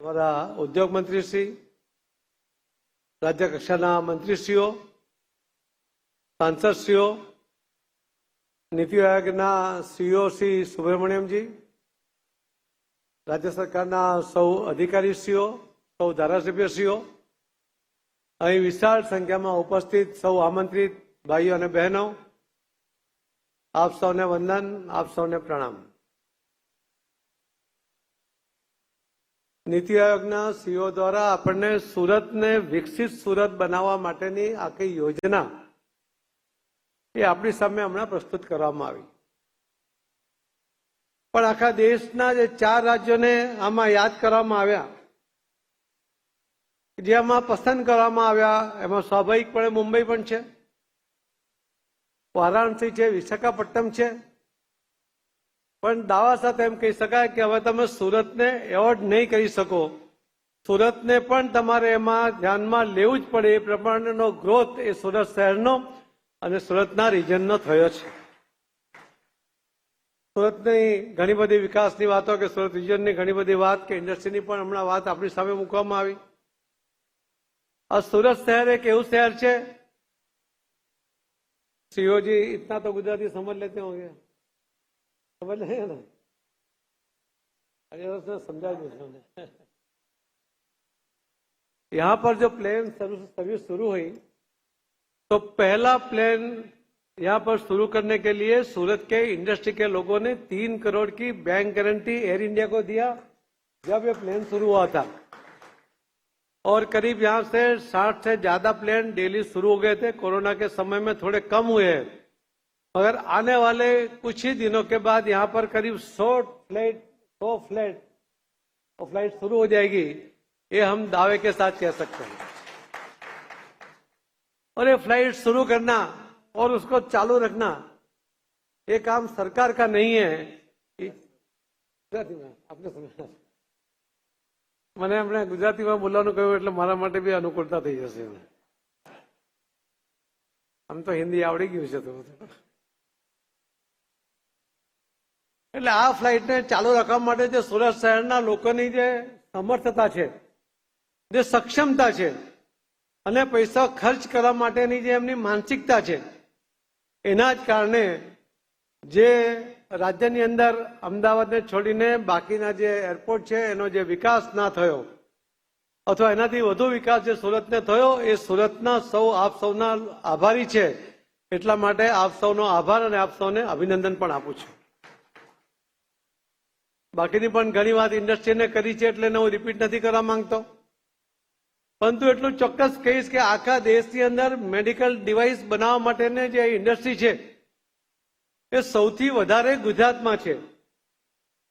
અમારા ઉદ્યોગ મંત્રીશ્રી રાજ્ય કક્ષાના મંત્રીશ્રીઓ, સાંસદશ્રીઓ, નીતિ આયોગના સીઓ શ્રી સુબ્રમણ્યમજી, રાજ્ય સરકારના સૌ અધિકારીશ્રીઓ, સૌ ધારાસભ્યશ્રીઓ, અહીં વિશાળ સંખ્યામાં ઉપસ્થિત સૌ આમંત્રિત ભાઈઓ અને બહેનો, આપ સૌને વંદન, આપ સૌને પ્રણામ. નીતિ આયોગના સીઓ દ્વારા આપણને સુરતને વિકસિત સુરત બનાવવા માટેની આખી યોજના એ આપણી સામે હમણાં પ્રસ્તુત કરવામાં આવી. પણ આખા દેશના જે ચાર રાજ્યોને આમાં યાદ કરવામાં આવ્યા જે આમાં પસંદ કરવામાં આવ્યા, એમાં સ્વાભાવિકપણે મુંબઈ પણ છે, વારાણસી છે, વિશાખાપટ્ટનમ છે પણ દાવા સાથે એમ કહી શકાય કે હવે તમે સુરતને એવોર્ડ નહીં કરી શકો. સુરતને પણ તમારે એમાં ધ્યાનમાં લેવું જ પડે. એ પ્રમાણેનો ગ્રોથ એ સુરત શહેરનો અને સુરતના રિજનનો થયો છે. સુરતની ઘણી બધી વિકાસની વાતો કે સુરત રિજનની ઘણી બધી વાત કે ઇન્ડસ્ટ્રીની પણ હમણાં વાત આપણી સામે મૂકવામાં આવી. આ સુરત શહેર એક એવું શહેર છે. સીઓજી ઇતના તો ગુજરાતી સમજ લેતે હોંગે समझ लेंगे ना? अरे उसने समझा नहीं उसने। यहाँ पर जो प्लेन सर्विस शुरू हुई तो पहला प्लेन यहाँ पर शुरू करने के लिए सूरत के इंडस्ट्री के लोगों ने तीन करोड़ की बैंक गारंटी एयर इंडिया को दिया, जब ये प्लेन शुरू हुआ था। और करीब यहाँ से 60 से ज़्यादा प्लेन डेली शुरू हो गए थे। कोरोना के समय में थोड़े कम हुए हैं। मगर आने वाले कुछ ही दिनों के बाद यहाँ पर करीब 100 फ्लाइट 100 फ्लाइट और फ्लाइट शुरू हो जाएगी ये हम दावे के साथ कह सकते हैं और ये फ्लाइट शुरू करना और उसको चालू रखना ये काम सरकार का नहीं है ये- आपने समझा મને એમણે ગુજરાતીમાં બોલવાનું કહ્યું એટલે મારા માટે બી અનુકૂળતા થઈ જશે આમ તો હિન્દી આવડી ગયું છે તો એટલે આ ફ્લાઇટને ચાલુ રાખવા માટે જે સુરત શહેરના લોકોની જે સમર્થતા છે, જે સક્ષમતા છે, અને પૈસા ખર્ચ કરવા માટેની જે એમની માનસિકતા છે, એના જ કારણે જે રાજ્યની અંદર અમદાવાદને છોડીને બાકીના જે એરપોર્ટ છે, એનો જે વિકાસ ના થયો, અથવા એનાથી વધુ વિકાસ જે સુરતને થયો, એ સુરતના સૌ આપ સૌના આભારી છે. એટલા માટે આપ સૌનો આભાર અને આપ સૌને અભિનંદન પણ આપું છું. બાકીની પણ ઘણી વાત ઇન્ડસ્ટ્રીને કરી છે એટલે હું રિપીટ નથી કરવા માંગતો. પરંતુ એટલું ચોક્કસ કહીશ કે આખા દેશની અંદર મેડિકલ ડિવાઇસ બનાવવા માટેની જે ઇન્ડસ્ટ્રી છે, એ સૌથી વધારે ગુજરાતમાં છે.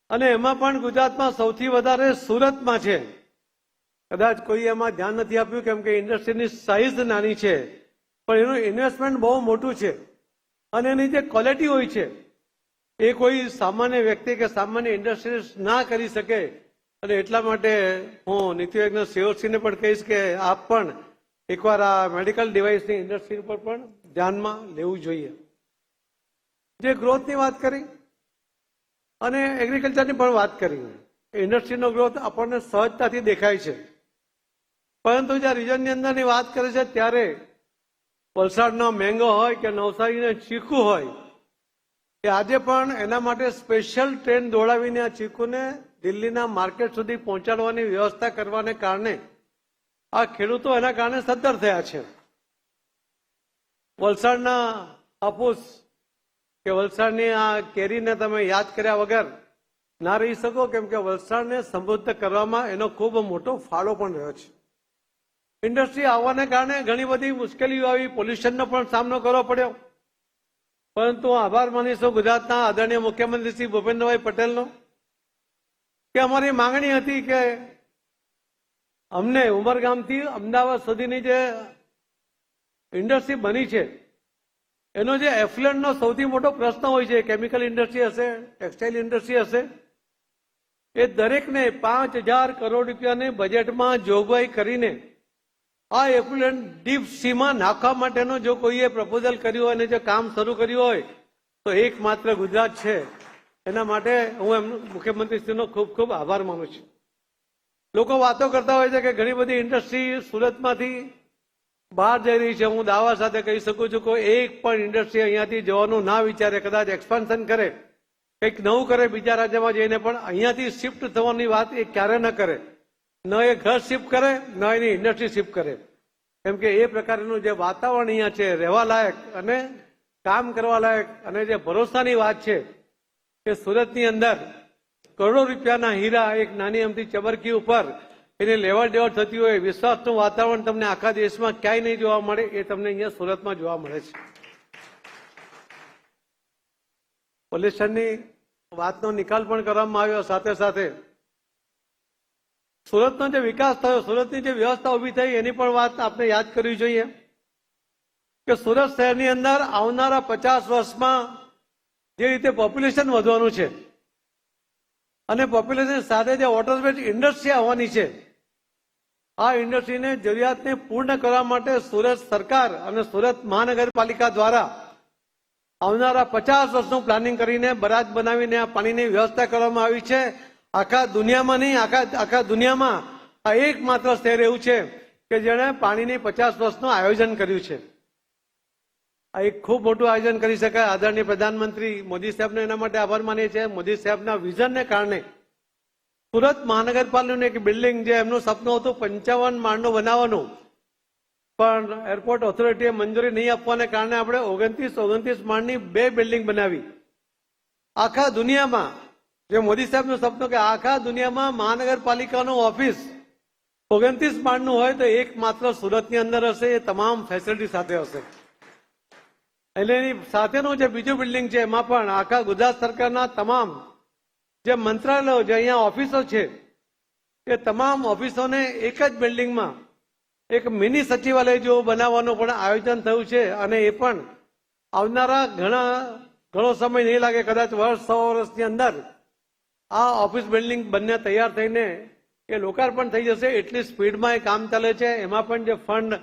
અને એમાં પણ ગુજરાતમાં સૌથી વધારે સુરતમાં છે. કદાચ કોઈ એમાં ધ્યાન નથી આપ્યું કેમ કે ઇન્ડસ્ટ્રીની સાઇઝ નાની છે. પણ એનું ઇન્વેસ્ટમેન્ટ બહુ મોટું છે. અને એની જે ક્વોલિટી હોય છે એ કોઈ સામાન્ય વ્યક્તિ કે સામાન્ય ઇન્ડસ્ટ્રી ના કરી શકે. અને એટલા માટે હું નીતિ આયોગના પણ કહીશ કે આપ પણ એકવાર આ મેડિકલ ડિવાઇસની ઇન્ડસ્ટ્રી ઉપર પણ ધ્યાનમાં લેવું જોઈએ. જે ગ્રોથની વાત કરી અને એગ્રીકલ્ચરની પણ વાત કરી. ઇન્ડસ્ટ્રીનો ગ્રોથ આપણને સહજતાથી દેખાય છે. પરંતુ જ્યાં રિજનની અંદરની વાત કરે છે, ત્યારે વલસાડનો મેંગો હોય કે નવસારીનો ચીકુ હોય આજે પણ એના માટે સ્પેશિયલ ટ્રેન દોડાવીને આ ચીકુને દિલ્હીના માર્કેટ સુધી પહોંચાડવાની વ્યવસ્થા કરવાને કારણે આ ખેડૂતો એના કારણે સદ્ધર થયા છે. વલસાડના હાપુસ કે વલસાડની આ કેરીને તમે યાદ કર્યા વગર ના રહી શકો, કેમ કે વલસાડને સમૃદ્ધ કરવામાં એનો ખૂબ મોટો ફાળો પણ રહ્યો છે. ઇન્ડસ્ટ્રી આવવાને કારણે ઘણી બધી મુશ્કેલીઓ આવી, પોલ્યુશનનો પણ સામનો કરવો પડ્યો. પરંતુ આભાર માનીશું ગુજરાતના આદરણીય મુખ્યમંત્રી શ્રી ભૂપેન્દ્રભાઈ પટેલનો કે અમારી માંગણી હતી કે અમને ઉમરગામથી અમદાવાદ સુધીની જે ઇન્ડસ્ટ્રી બની છે, એનો જે એફ્લન્ટનો સૌથી મોટો પ્રશ્ન હોય છે, કેમિકલ ઇન્ડસ્ટ્રી હશે, ટેક્સટાઇલ ઇન્ડસ્ટ્રી હશે, એ દરેકને પાંચ હજાર કરોડ રૂપિયાની બજેટમાં જોગવાઈ કરીને આ એફ્લુએન્ટ ડીપ સીમાં નાખવા માટેનો જો કોઈએ પ્રપોઝલ કર્યું હોય અને જો કામ શરૂ કર્યું હોય, તો એકમાત્ર ગુજરાત છે. એના માટે હું એમનું મુખ્યમંત્રીશ્રીનો ખૂબ ખૂબ આભાર માનું છું. લોકો વાતો કરતા હોય છે કે ઘણી બધી ઇન્ડસ્ટ્રી સુરતમાંથી બહાર જઈ રહી છે. હું દાવા સાથે કહી શકું છું કે એક પણ ઇન્ડસ્ટ્રી અહીંયાથી જવાનું ના વિચારે, કદાચ એક્સપાન્શન કરે, કંઈક નવું કરે, બીજા રાજ્યમાં જઈને પણ અહીંયાથી શિફ્ટ થવાની વાત એ ક્યારે ન કરે. ન એ ઘર શિફ્ટ કરે, ન એની ઇન્ડસ્ટ્રી શિફ્ટ કરે. કેમ કે એ પ્રકારનું જે વાતાવરણ અહીંયા છે, રહેવા લાયક અને કામ કરવા લાયક અને જે ભરોસાની વાત છે કે સુરતની અંદર કરોડો રૂપિયાના હીરા એક નાની અમથી ચબરકી ઉપર એને લેવડ દેવડ થતી હોય, વિશ્વાસનું વાતાવરણ તમને આખા દેશમાં ક્યાંય નહીં જોવા મળે, એ તમને અહીંયા સુરતમાં જોવા મળે છે. પોલ્યુશનની વાતનો નિકાલ પણ કરવામાં આવ્યો સાથે સાથે સુરતનો જે વિકાસ થયો, સુરતની જે વ્યવસ્થા ઊભી થઈ, એની પણ વાત આપણે યાદ કરવી જોઈએ કે સુરત શહેરની અંદર આવનારા પચાસ વર્ષમાં જે રીતે પોપ્યુલેશન વધવાનું છે અને પોપ્યુલેશન સાથે જે ઓટોમેટિક ઇન્ડસ્ટ્રી આવવાની છે, આ ઇન્ડસ્ટ્રીને જરૂરિયાતને પૂર્ણ કરવા માટે સુરત સરકાર અને સુરત મહાનગરપાલિકા દ્વારા આવનારા પચાસ વર્ષનું પ્લાનિંગ કરીને બરાજ બનાવીને આ પાણીની વ્યવસ્થા કરવામાં આવી છે. આખા દુનિયામાં નહીં, આખા આખા દુનિયામાં આ એકમાત્ર શહેર એવું છે કે જેણે પાણીની પચાસ વર્ષનું આયોજન કર્યું છે. આ એક ખૂબ મોટું આયોજન કરી શકાય. આદરણીય પ્રધાનમંત્રી મોદી સાહેબનો એના માટે આભાર માનીએ છીએ. મોદી સાહેબના વિઝનને કારણે સુરત મહાનગરપાલિકાનું એક બિલ્ડિંગ જે એમનું સપનું હતું પંચાવન માળનું બનાવવાનું, પણ એરપોર્ટ ઓથોરિટીએ મંજૂરી નહીં આપવાને કારણે આપણે ઓગણત્રીસ ઓગણત્રીસ માળની બે બિલ્ડિંગ બનાવી. આખા દુનિયામાં જે મોદી સાહેબનું સપનો કે આખા દુનિયામાં મહાનગરપાલિકાનો ઓફિસ ઓગણત્રીસ માળનું હોય તો એક માત્ર સુરતની અંદર હશે, એ તમામ ફેસિલિટી સાથે હશે. એટલે એની સાથેનું જે બીજું બિલ્ડિંગ છે, એમાં પણ આખા ગુજરાત સરકારના તમામ જે મંત્રાલયો જે અહીંયા ઓફિસો છે, એ તમામ ઓફિસોને એક જ બિલ્ડિંગમાં એક મિની સચિવાલય જેવું બનાવવાનું પણ આયોજન થયું છે અને એ પણ આવનારા ઘણા ઘણો સમય નહીં લાગે, કદાચ વર્ષ સો વર્ષની અંદર આ ઓફિસ બિલ્ડિંગ બંને તૈયાર થઈને એ લોકાર્પણ થઈ જશે એટલી સ્પીડમાં એ કામ ચાલે છે. એમાં પણ જે ફંડ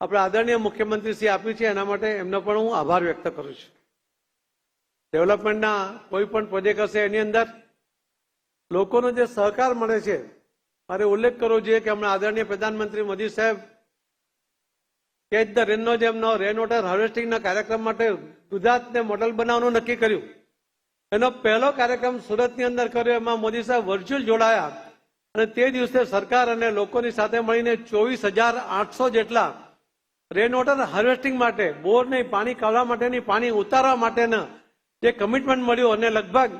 આપણે આદરણીય મુખ્યમંત્રી શ્રી આપ્યું છે, એના માટે એમનો પણ હું આભાર વ્યક્ત કરું છું. ડેવલપમેન્ટના કોઈ પણ પ્રોજેક્ટ હશે એની અંદર લોકોનો જે સહકાર મળે છે, મારે ઉલ્લેખ કરવો જોઈએ કે હમણાં આદરણીય પ્રધાનમંત્રી મોદી સાહેબ કેચ ધ રેનનો જે એમનો રેન વોટર હાર્વેસ્ટિંગના કાર્યક્રમ માટે ગુજરાતને મોડલ બનાવવાનું નક્કી કર્યું. એનો પહેલો કાર્યક્રમ સુરતની અંદર કર્યો. એમાં મોદી સાહેબ વર્ચ્યુઅલ જોડાયા. અને તે દિવસે સરકાર અને લોકોની સાથે મળીને ચોવીસ હજાર આઠસો જેટલા રેન વોટર હાર્વેસ્ટિંગ માટે, બોર નહીં, પાણી કાઢવા માટેની પાણી ઉતારવા માટેના જે કમિટમેન્ટ મળ્યું અને લગભગ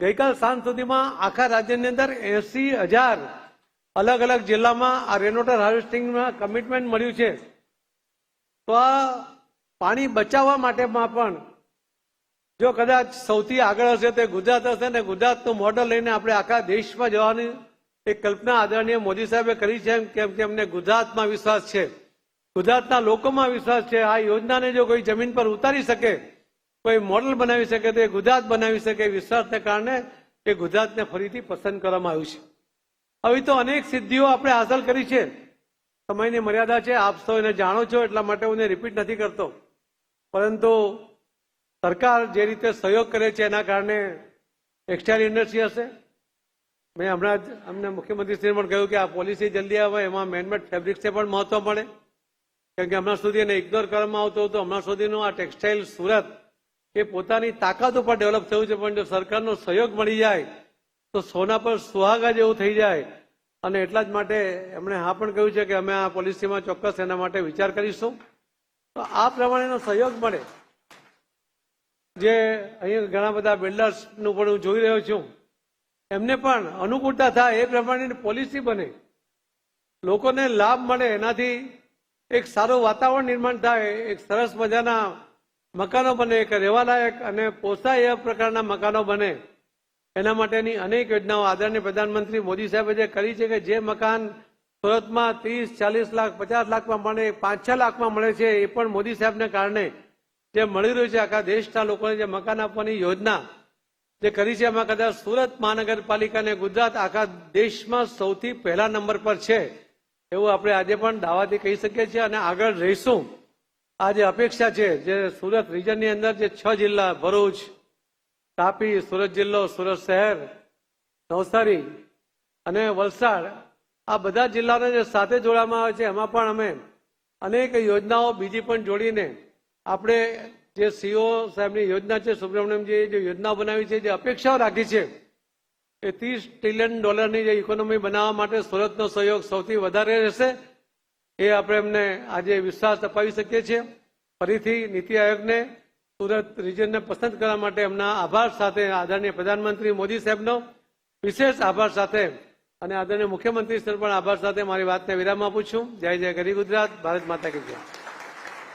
ગઈકાલ સાંજ સુધીમાં આખા રાજ્યની અંદર એસી હજાર અલગ અલગ જિલ્લામાં આ રેન વોટર હાર્વેસ્ટિંગમાં કમિટમેન્ટ મળ્યું છે. તો આ પાણી બચાવવા માટેમાં પણ જો કદાચ સૌથી આગળ હશે તે ગુજરાત હશે ને ગુજરાતનું મોડલ લઈને આપણે આખા દેશમાં જવાની એક કલ્પના આદરણીય મોદી સાહેબે કરી છે કેમ કે અમને ગુજરાતમાં વિશ્વાસ છે. ગુજરાતના લોકોમાં વિશ્વાસ છે. આ યોજનાને જો કોઈ જમીન પર ઉતારી શકે, કોઈ મોડલ બનાવી શકે, તો એ ગુજરાત બનાવી શકે વિશ્વાસને કારણે એ ગુજરાતને ફરીથી પસંદ કરવામાં આવ્યું છે. આવી તો અનેક સિદ્ધિઓ આપણે હાંસલ કરી છે. સમયની મર્યાદા છે. આપ સૌ એને જાણો છો, એટલા માટે હું રિપીટ નથી કરતો. પરંતુ સરકાર જે રીતે સહયોગ કરે છે એના કારણે ટેક્સટાઇલ ઇન્ડસ્ટ્રી હશે. મેં હમણાં જ અમને મુખ્યમંત્રીશ્રીએ પણ કહ્યું કે આ પોલિસી જલ્દી આવે, એમાં મેનમેડ ફેબ્રિક્સને પણ મહત્વ મળે. કેમ કે હમણાં સુધી એને ઇગ્નોર કરવામાં આવતું હતું, હમણાં સુધીનું આ ટેક્સટાઇલ સુરત એ પોતાની તાકાત ઉપર ડેવલપ થયું છે, પણ જો સરકારનો સહયોગ મળી જાય, તો સોના પર સુહાગા જેવું થઈ જાય. અને એટલા જ માટે એમણે હા પણ કહ્યું છે કે અમે આ પોલિસીમાં ચોક્કસ એના માટે વિચાર કરીશું. તો આ પ્રમાણેનો સહયોગ મળે. જે અહીંયા ઘણા બધા બિલ્ડર્સનું પણ હું જોઈ રહ્યો છું. એમને પણ અનુકૂળતા થાય એ પ્રમાણેની પોલિસી બને. લોકોને લાભ મળે એનાથી એક સારું વાતાવરણ નિર્માણ થાય, એક સરસ મજાના મકાનો બને, એક રહેવાલાયક અને પોસાય એવા પ્રકારના મકાનો બને. એના માટેની અનેક યોજનાઓ આદરણીય પ્રધાનમંત્રી મોદી સાહેબે જે કરી છે કે જે મકાન સુરતમાં ત્રીસ, ચાલીસ લાખ, પચાસ લાખમાં મળે, પાંચ, છ લાખમાં મળે છે એ પણ મોદી સાહેબને કારણે જે મળી રહ્યું છે આખા દેશના લોકોને જે મકાન આપવાની યોજના જે કરી છે, એમાં કદાચ સુરત મહાનગરપાલિકા અને ગુજરાત આખા દેશમાં સૌથી પહેલા નંબર પર છે એવું આપણે આજે પણ દાવાથી કહી શકીએ છીએ અને આગળ રહીશું. આ જે અપેક્ષા છે, જે સુરત રિજનની અંદર જે છ જિલ્લા, ભરૂચ, તાપી, સુરત જિલ્લો, સુરત શહેર, નવસારી અને વલસાડ, આ બધા જિલ્લાને જે સાથે જોડવામાં આવે છે, એમાં પણ અમે અનેક યોજનાઓ બીજી પણ જોડીને આપણે જે સીઓ સાહેબની યોજના છે સુબ્રમણ્યમજી જે યોજના બનાવી છે, જે અપેક્ષાઓ રાખી છે, એ ત્રીસ ટ્રિલિયન ડોલરની જે ઇકોનોમી બનાવવા માટે સુરતનો સહયોગ સૌથી વધારે રહેશે, એ આપણે એમને આજે વિશ્વાસ અપાવી શકીએ છીએ. ફરીથી નીતિ આયોગને સુરત રિજનને પસંદ કરવા માટે એમના આભાર સાથે આદરણીય પ્રધાનમંત્રી મોદી સાહેબનો વિશેષ આભાર સાથે અને આદરણીય મુખ્યમંત્રી સર પણ આભાર સાથે મારી વાતને વિરામ આપું છું. જય જય ગરી ગુજરાત, ભારત માતા કી જય.